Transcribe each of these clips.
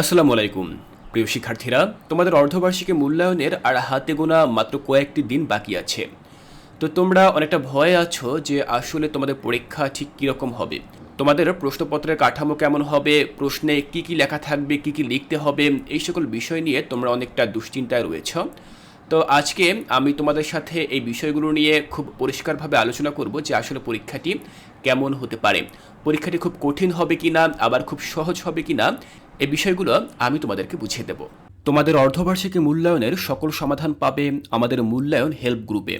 আসসালামু আলাইকুম। প্রিয় শিক্ষার্থীরা, তোমাদের অর্ধবার্ষিকী মূল্যায়নের আর হাতে গোনা মাত্র কয়েকটি দিন বাকি আছে। তো তোমরা অনেকটা ভয়ে আছো যে আসলে তোমাদের পরীক্ষা ঠিক কীরকম হবে। তোমাদের প্রশ্নপত্রের কাঠামো কেমন হবে? প্রশ্নে কি কি লেখা থাকবে? কি কি লিখতে হবে? এই সকল বিষয় নিয়ে তোমরা অনেকটা দুশ্চিন্তায় রয়েছ। তো আজকে আমি তোমাদের সাথে এই বিষয়গুলো নিয়ে খুব পরিষ্কারভাবে আলোচনা করব যে আসলে পরীক্ষাটি কেমন হতে পারে। পরীক্ষাটি খুব কঠিন হবে কি না আবার খুব সহজ হবে কি না এই বিষয়গুলো আমি তোমাদেরকে বুঝিয়ে দেব। তোমাদের অর্ধবার্ষিকী মূল্যায়নের সকল সমাধান পাবে আমাদের মূল্যায়ন হেল্প গ্রুপে।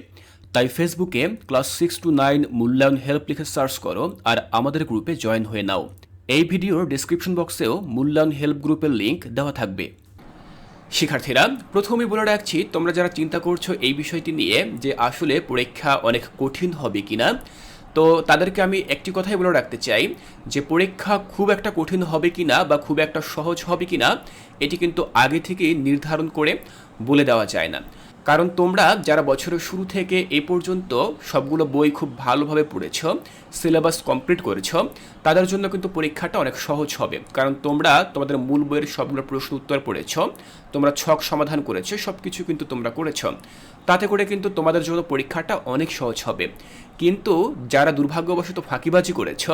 তাই ফেসবুকে ক্লাস সিক্স টু নাইন মূল্যায়ন হেল্প লিখে সার্চ করো আর আমাদের গ্রুপে জয়েন হয়ে নাও। এই ভিডিওর ডিসক্রিপশন বক্সেও মূল্যায়ন হেল্প গ্রুপের লিঙ্ক দেওয়া থাকবে। শিক্ষার্থীরা, প্রথমে বলে রাখছি, তোমরা যারা চিন্তা করছ এই বিষয়টি নিয়ে যে আসলে পরীক্ষা অনেক কঠিন হবে কিনা তো তাদেরকে আমি একটি কথাই বলে রাখতে চাই যে পরীক্ষা খুব একটা কঠিন হবে কি না বা খুব একটা সহজ হবে কি না এটি কিন্তু আগে থেকেই নির্ধারণ করে বলে দেওয়া যায় না। কারণ তোমরা যারা বছরের শুরু থেকে এ পর্যন্ত সবগুলো বই খুব ভালোভাবে পড়েছ, সিলেবাস কমপ্লিট করেছ, তাদের জন্য কিন্তু পরীক্ষাটা অনেক সহজ হবে। কারণ তোমরা তোমাদের মূল বইয়ের সবগুলো প্রশ্ন উত্তর পড়েছ, তোমরা ছক সমাধান করেছ সব কিছু কিন্তু তোমরা করেছ। তাতে করে কিন্তু তোমাদের জন্য পরীক্ষাটা অনেক সহজ হবে। কিন্তু যারা দুর্ভাগ্যবশত ফাঁকিবাজি করেছ,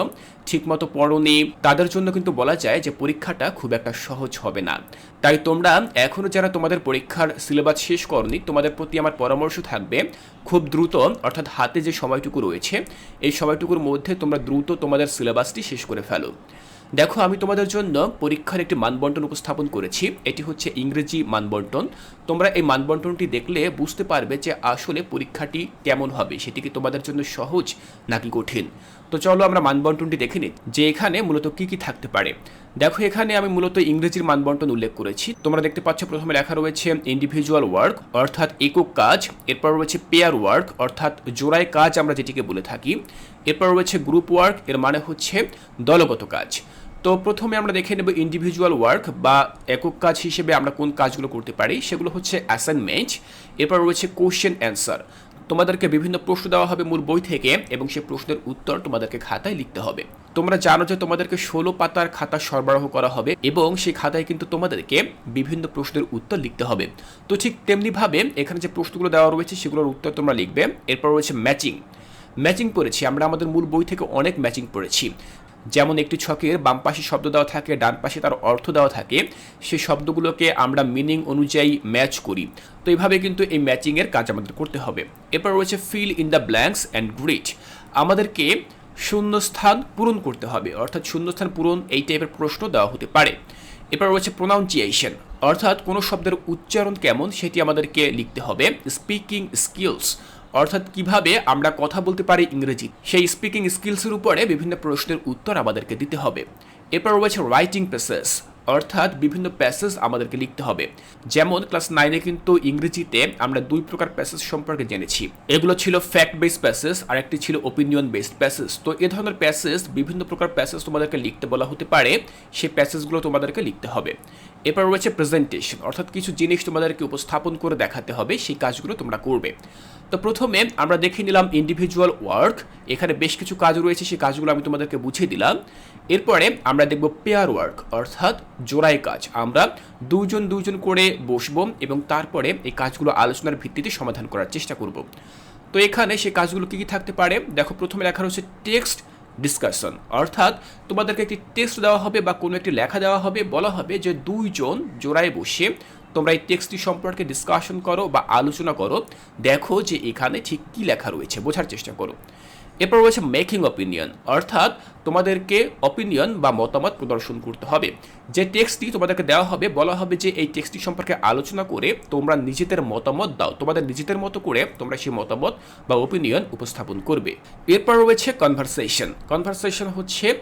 ঠিকমতো পড়নি, তাদের জন্য কিন্তু বলা যায় যে পরীক্ষাটা খুব একটা সহজ হবে না। তাই তোমরা এখনও যারা তোমাদের পরীক্ষার সিলেবাস শেষ করনি, তোমাদের প্রতি আমার পরামর্শ থাকবে, খুব দ্রুত, অর্থাৎ হাতে যে সময়টুকু রয়েছে, এই সময়টুকুর মধ্যে তোমরা দ্রুত তোমাদের সিলেবাসটি শেষ করে ফেলো। দেখো, আমি তোমাদের জন্য পরীক্ষার একটি মানবন্টন উপস্থাপন করেছি। এটি হচ্ছে ইংরেজি মানবন্টন। তোমরা এই মানবন্টনটি দেখলে বুঝতে পারবে যে আসলে পরীক্ষাটি কেমন হবে। সেটি কি তোমাদের জন্য সহজ নাকি কঠিন? তো চলো আমরা মানবন্টনটি দেখে নিই, যে এখানে মূলত কি কি থাকতে পারে। দেখো, এখানে আমি মূলত ইংরেজির মানবন্টন উল্লেখ করেছি। তোমরা দেখতে পাচ্ছ, প্রথমে লেখা রয়েছে ইন্ডিভিজুয়াল ওয়ার্ক অর্থাৎ একক কাজ। এরপর রয়েছে পেয়ার ওয়ার্ক অর্থাৎ জোড়ায় কাজ আমরা যেটিকে বলে থাকি। এরপর রয়েছে গ্রুপ ওয়ার্ক এর মানে হচ্ছে দলগত কাজ। তো প্রথমে আমরা দেখে নেব ইন্ডিভিজুয়াল ওয়ার্ক বা একক কাজ হিসেবে আমরা কোন কাজগুলো করতে পারি, সেগুলো হচ্ছে অ্যাসাইনমেন্ট এরপর রয়েছে কোশ্চেন অ্যান্সার তোমাদেরকে বিভিন্ন প্রশ্ন দেওয়া হবে মূল বই থেকে এবং সেই প্রশ্নের উত্তর তোমাদেরকে খাতায় লিখতে হবে। তোমরা জানো যে তোমাদেরকে ষোলো পাতার খাতা সরবরাহ করা হবে এবং সেই খাতায় কিন্তু তোমাদেরকে বিভিন্ন প্রশ্নের উত্তর লিখতে হবে। তো ঠিক তেমনিভাবে এখানে যে প্রশ্নগুলো দেওয়া রয়েছে সেগুলোর উত্তর তোমরা লিখবে। এরপর রয়েছে ম্যাচিং ম্যাচিং পড়েছি। আমরা আমাদের মূল বই থেকে অনেক ম্যাচিং পড়েছি। যেমন একটি ছকের বাম পাশে শব্দ দেওয়া থাকে, ডান পাশে তার অর্থ দেওয়া থাকে সেই শব্দগুলোকে আমরা মিনিং অনুযায়ী ম্যাচ করি। তো এইভাবে কিন্তু এই ম্যাচিংয়ের কাজ আমাদের করতে হবে। এরপর রয়েছে fill in the blanks and grit আমাদেরকে শূন্যস্থান পূরণ করতে হবে, অর্থাৎ শূন্যস্থান পূরণ এই টাইপের প্রশ্ন দেওয়া হতে পারে। এরপর রয়েছে প্রোনাউন্সিয়েশন অর্থাৎ কোনো শব্দের উচ্চারণ কেমন সেটি আমাদেরকে লিখতে হবে। স্পিকিং স্কিলস অর্থাৎ কীভাবে আমরা কথা বলতে পারি ইংরেজি, সেই স্পিকিং স্কিলসের উপরে বিভিন্ন প্রশ্নের উত্তর আমাদেরকে দিতে হবে। এরপর রয়েছে রাইটিং প্যাসেজ অর্থাৎ বিভিন্ন প্যাসেজ আমাদেরকে লিখতে হবে। যেমন ক্লাস নাইনে কিন্তু ইংরেজিতে আমরা দুই প্রকার প্যাসেজ সম্পর্কে জেনেছি। এগুলো ছিল ফ্যাক্ট বেসড প্যাসেজ আর একটি ছিল ওপিনিয়ন বেসড প্যাসেজ তো এ ধরনের প্যাসেজ বিভিন্ন প্রকার প্যাসেজ তোমাদেরকে লিখতে বলা হতে পারে। সেই প্যাসেজগুলো তোমাদেরকে লিখতে হবে। এরপর রয়েছে প্রেজেন্টেশন অর্থাৎ কিছু জিনিস তোমাদেরকে উপস্থাপন করে দেখাতে হবে, সেই কাজগুলো তোমরা করবে। তো প্রথমে আমরা দেখে নিলাম ইন্ডিভিজুয়াল ওয়ার্ক এখানে বেশ কিছু কাজ রয়েছে, সেই কাজগুলো আমি তোমাদেরকে বুঝিয়ে দিলাম। এরপরে আমরা দেখব পেয়ার ওয়ার্ক অর্থাৎ জোড়াই কাজ। আমরা দুজন দুজন করে বসব এবং তারপরে এই কাজগুলো আলোচনার ভিত্তিতে সমাধান করার চেষ্টা করব। তো এখানে সেই কাজগুলো কী কী থাকতে পারে? দেখো, প্রথমে লেখা রয়েছে টেক্সট ডিসকাশন অর্থাৎ তোমাদেরকে একটি টেক্সট দেওয়া হবে বা কোনো একটি লেখা দেওয়া হবে, বলা হবে যে দুইজন জোড়ায় বসে তোমরা এই টেক্সটটি সম্পর্কে ডিসকাশন করো বা আলোচনা করো। দেখো যে এখানে ঠিক কী লেখা রয়েছে, বোঝার চেষ্টা করো। এরপর রয়েছে মেকিং অপিনিয়ন অর্থাৎ তোমাদেরকে অপিনিয়ন বা মতামত প্রদর্শন করতে হবে। যে টেক্সটটি তোমাদেরকে দেওয়া হবে, বলা হবে যে এই টেক্সটটি সম্পর্কে আলোচনা করে তোমরা নিজেদের মতামত দাও, তোমাদের নিজেদের মতো করে তোমরা সেই মতামত বা অপিনিয়ন উপস্থাপন করবে। এরপর রয়েছে কনভারসেশন কনভারসেশন হচ্ছে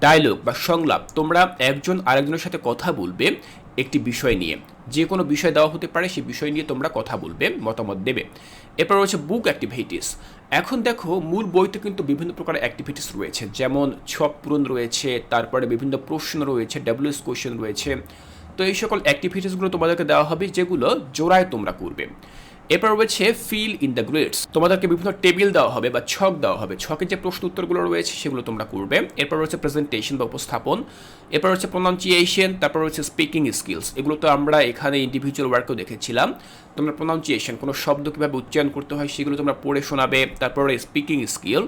ডায়লগ বা সংলাপ। তোমরা একজন আরেকজনের সাথে কথা বলবে একটি বিষয় নিয়ে। যে কোনো বিষয় দেওয়া হতে পারে সেই বিষয় নিয়ে তোমরা কথা বলবে, মতামত দেবে। এরপর রয়েছে বুক অ্যাক্টিভিটিস এখন দেখো, মূল বইতে কিন্তু বিভিন্ন প্রকার অ্যাক্টিভিটিস রয়েছে, যেমন ছক পূরণ রয়েছে, তারপরে বিভিন্ন প্রশ্ন রয়েছে ডাব্লিউএস কোয়েশ্চেন রয়েছে। তো এই সকল অ্যাক্টিভিটিসগুলো তোমাদেরকে দেওয়া হবে, যেগুলো জোড়ায় তোমরা করবে। এরপর রয়েছে ফিল ইন দ্য গ্রিডস তোমাদেরকে বিভিন্ন টেবিল দেওয়া হবে বা ছক দেওয়া হবে। ছকের যে প্রশ্ন উত্তরগুলো রয়েছে সেগুলো তোমরা করবে। এরপর রয়েছে প্রেজেন্টেশন বা উপস্থাপন। এরপর রয়েছে প্রনাউন্সিয়েশন তারপর রয়েছে স্পিকিং স্কিলস এগুলো তো আমরা এখানে ইন্ডিভিজুয়াল ওয়ার্কও দেখেছিলাম। তোমরা প্রনাউন্সিয়েশন কোনো শব্দ কীভাবে উচ্চারণ করতে হয় সেগুলো তোমরা পড়ে শোনাবে। তারপরে স্পিকিং স্কিল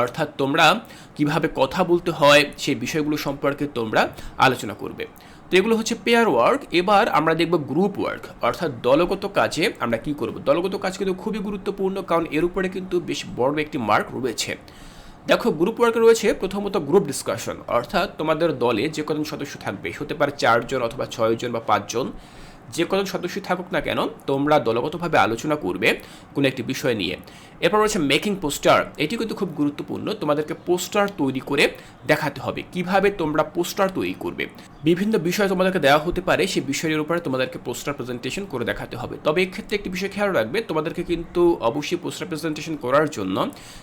অর্থাৎ তোমরা কীভাবে কথা বলতে হয় সেই বিষয়গুলো সম্পর্কে তোমরা আলোচনা করবে। তো এগুলো হচ্ছে পেয়ার ওয়ার্ক এবার আমরা দেখব গ্রুপ ওয়ার্ক অর্থাৎ দলগত কাজে আমরা কি করব? দলগত কাজ কিন্তু খুবই গুরুত্বপূর্ণ, কারণ এর উপরে কিন্তু বেশ বড় একটি মার্ক রয়েছে। দেখো গ্রুপ ওয়ার্কে রয়েছে প্রথমত গ্রুপ ডিসকাশন অর্থাৎ তোমাদের দলে যে কজন সদস্য থাকবে, হতে পারে চারজন অথবা ছয়জন বা পাঁচজন। যে কজন সদস্য থাকুক না কেন, তোমরা দলগতভাবে আলোচনা করবে কোনো একটি বিষয় নিয়ে। এরপর রয়েছে মেকিং পোস্টার এটি কিন্তু খুব গুরুত্বপূর্ণ। তোমাদেরকে পোস্টার তৈরি করে দেখাতে হবে। কীভাবে তোমরা পোস্টার তৈরি করবে? বিভিন্ন বিষয় তোমাদেরকে দেওয়া হতে পারে। সেই বিষয়ের উপরে তোমাদেরকে পোস্টার প্রেজেন্টেশন করে দেখাতে হবে। তবে এক্ষেত্রে একটি বিষয় খেয়াল রাখবে, তোমাদেরকে কিন্তু অবশ্যই পোস্টার প্রেজেন্টেশন করার জন্য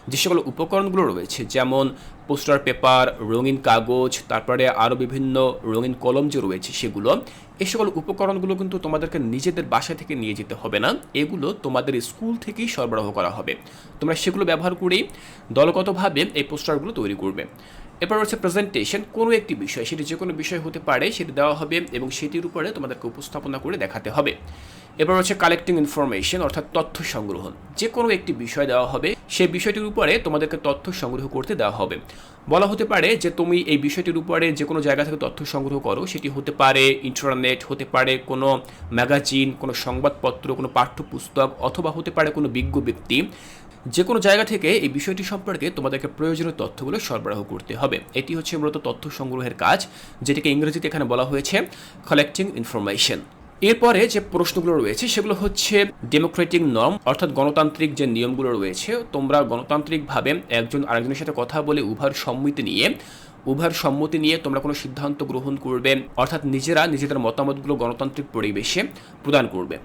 যে সকল উপকরণগুলো রয়েছে, যেমন পোস্টার পেপার, রঙিন কাগজ, তারপরে আরও বিভিন্ন রঙিন কলম যে রয়েছে সেগুলো, এ সকল উপকরণগুলো কিন্তু তোমাদেরকে নিজেদের বাসা থেকে নিয়ে যেতে হবে না। এগুলো তোমাদের স্কুল থেকেই সরবরাহ করা হবে। তোমরা সেগুলো ব্যবহার করেই দলগতভাবে এই পোস্টারগুলো তৈরি করবে। এরপর হচ্ছে প্রেজেন্টেশন কোনো একটি বিষয়, সেটি যে কোনো বিষয় হতে পারে, সেটি দেওয়া হবে এবং সেটির উপরে তোমাদেরকে উপস্থাপনা করে দেখাতে হবে। এবার হচ্ছে কালেক্টিং ইনফরমেশন অর্থাৎ তথ্য সংগ্রহণ যে কোনো একটি বিষয় দেওয়া হবে, সেই বিষয়টির উপরে তোমাদেরকে তথ্য সংগ্রহ করতে দেওয়া হবে। বলা হতে পারে যে তুমি এই বিষয়টির উপরে যে কোনো জায়গা থেকে তথ্য সংগ্রহ করো, সেটি হতে পারে ইন্টারনেট হতে পারে কোনো ম্যাগাজিন কোনো সংবাদপত্র, কোনো পাঠ্যপুস্তক, অথবা হতে পারে কোনো বিজ্ঞ ব্যক্তি। যে কোনো জায়গা থেকে এই বিষয়টি সম্পর্কে তোমাদেরকে প্রয়োজনীয় তথ্যগুলো সরবরাহ করতে হবে। এটি হচ্ছে মূলত তথ্য সংগ্রহের কাজ, যেটিকে ইংরেজিতে এখানে বলা হয়েছে কালেক্টিং ইনফরমেশন এরপরে যে প্রশ্নগুলো রয়েছে, সেগুলো হচ্ছে ডেমোক্রেটিক নর্ম অর্থাৎ গণতান্ত্রিক যে নিয়মগুলো রয়েছে, তোমরা গণতান্ত্রিকভাবে একজন আরেকজনের সাথে কথা বলে উভয়ের সম্মতি নিয়ে, উভয়ের সম্মতি নিয়ে তোমরা কোনো সিদ্ধান্ত গ্রহণ করবে, অর্থাৎ নিজেরা নিজেদের মতামতগুলো গণতান্ত্রিক পরিবেশে প্রদান করবে।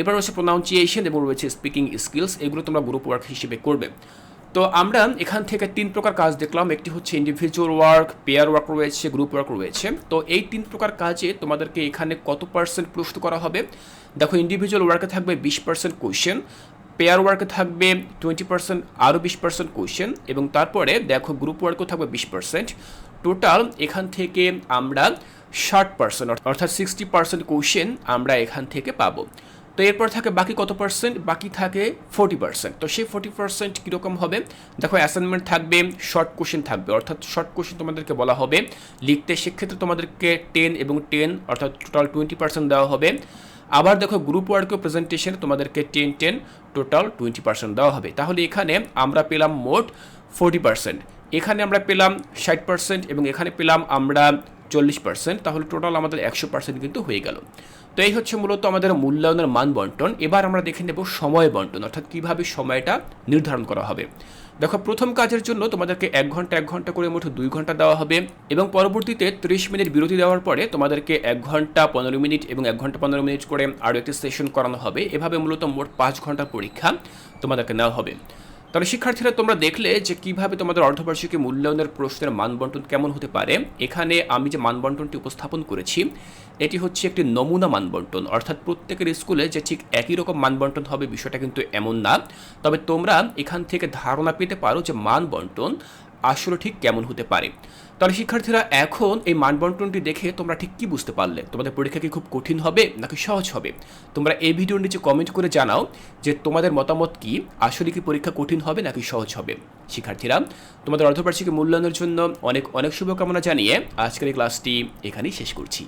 এবার রয়েছে প্রোনাউন্সিয়েশন এবং রয়েছে স্পিকিং স্কিলস এগুলো তোমরা গ্রুপ ওয়ার্ক হিসেবে করবে। তো আমরা এখান থেকে তিন প্রকার কাজ দেখলাম, একটি হচ্ছে ইন্ডিভিজুয়াল ওয়ার্ক পেয়ার ওয়ার্ক রয়েছে গ্রুপ ওয়ার্ক রয়েছে। তো এই তিন প্রকার কাজে তোমাদেরকে এখানে কত পার্সেন্ট প্রশ্ন করা হবে? দেখো ইন্ডিভিজুয়াল ওয়ার্কে থাকবে বিশ পার্সেন্ট কোয়েশ্চেন পেয়ার ওয়ার্কে থাকবে টোয়েন্টি পার্সেন্ট আরও বিশ পার্সেন্ট কোয়েশ্চেন এবং তারপরে দেখো গ্রুপ ওয়ার্কও থাকবে বিশ পার্সেন্ট টোটাল এখান থেকে আমরা ষাট পার্সেন্ট অর্থাৎ সিক্সটি পার্সেন্ট কোয়েশ্চেন আমরা এখান থেকে পাবো। তো এরপর থাকে বাকি কত পার্সেন্ট বাকি থাকে ফোর্টি পার্সেন্ট তো সেই ফোর্টি পার্সেন্ট কীরকম হবে? দেখো অ্যাসাইনমেন্ট থাকবে শর্ট কোশ্চেন থাকবে। অর্থাৎ শর্ট কোশ্চেন তোমাদেরকে বলা হবে। লিখতে সেক্ষেত্রে তোমাদেরকে টেন এবং টেন অর্থাৎ টোটাল টোয়েন্টি পার্সেন্ট দেওয়া হবে। আবার দেখো গ্রুপ ওয়ার্কও প্রেজেন্টেশন তোমাদেরকে ten ten total twenty percent দেওয়া হবে। তাহলে এখানে আমরা পেলাম মোট ফোর্টি পার্সেন্ট এখানে আমরা পেলাম ষাট পার্সেন্ট এবং এখানে পেলাম আমরা চল্লিশ পার্সেন্ট তাহলে টোটাল আমাদের একশো পার্সেন্ট কিন্তু হয়ে গেল। তো এই হচ্ছে মূলত আমাদের মূল্যায়নের মান বন্টন এবার আমরা দেখে নেব সময় বন্টন, অর্থাৎ কীভাবে সময়টা নির্ধারণ করা হবে। দেখো, প্রথম কাজের জন্য তোমাদেরকে এক ঘণ্টা এক ঘণ্টা করে মোট দুই ঘণ্টা দেওয়া হবে এবং পরবর্তীতে ত্রিশ মিনিট বিরতি দেওয়ার পরে তোমাদেরকে এক ঘণ্টা পনেরো মিনিট এবং এক ঘণ্টা পনেরো মিনিট করে আরও একটি সেশন করানো হবে। এভাবে মূলত মোট পাঁচ ঘণ্টার পরীক্ষা তোমাদেরকে নেওয়া হবে। তাহলে শিক্ষার্থীরা তোমরা দেখলে যে কীভাবে তোমাদের অর্ধবার্ষিকী মূল্যায়নের প্রশ্নের মানবন্টন কেমন হতে পারে। এখানে আমি যে মানবন্টনটি উপস্থাপন করেছি, এটি হচ্ছে একটি নমুনা মানবন্টন। অর্থাৎ প্রত্যেকের স্কুলে যে ঠিক একই রকম মানবন্টন হবে বিষয়টা কিন্তু এমন না। তবে তোমরা এখান থেকে ধারণা পেতে পারো যে মানবন্টন আসলে ঠিক কেমন হতে পারে? তাহলে শিক্ষার্থীরা এখন এই মানবন্টনটি দেখে তোমরা ঠিক কি বুঝতে পারলে? তোমাদের পরীক্ষা কি খুব কঠিন হবে নাকি সহজ হবে? তোমরা এই ভিডিওর নিচে কমেন্ট করে জানাও যে তোমাদের মতামত কি? আসলে কি পরীক্ষা কঠিন হবে নাকি সহজ হবে? শিক্ষার্থীরা, তোমাদের অর্ধবার্ষিকী মূল্যায়নের জন্য অনেক অনেক শুভকামনা জানিয়ে আজকের এই ক্লাসটি এখানেই শেষ করছি।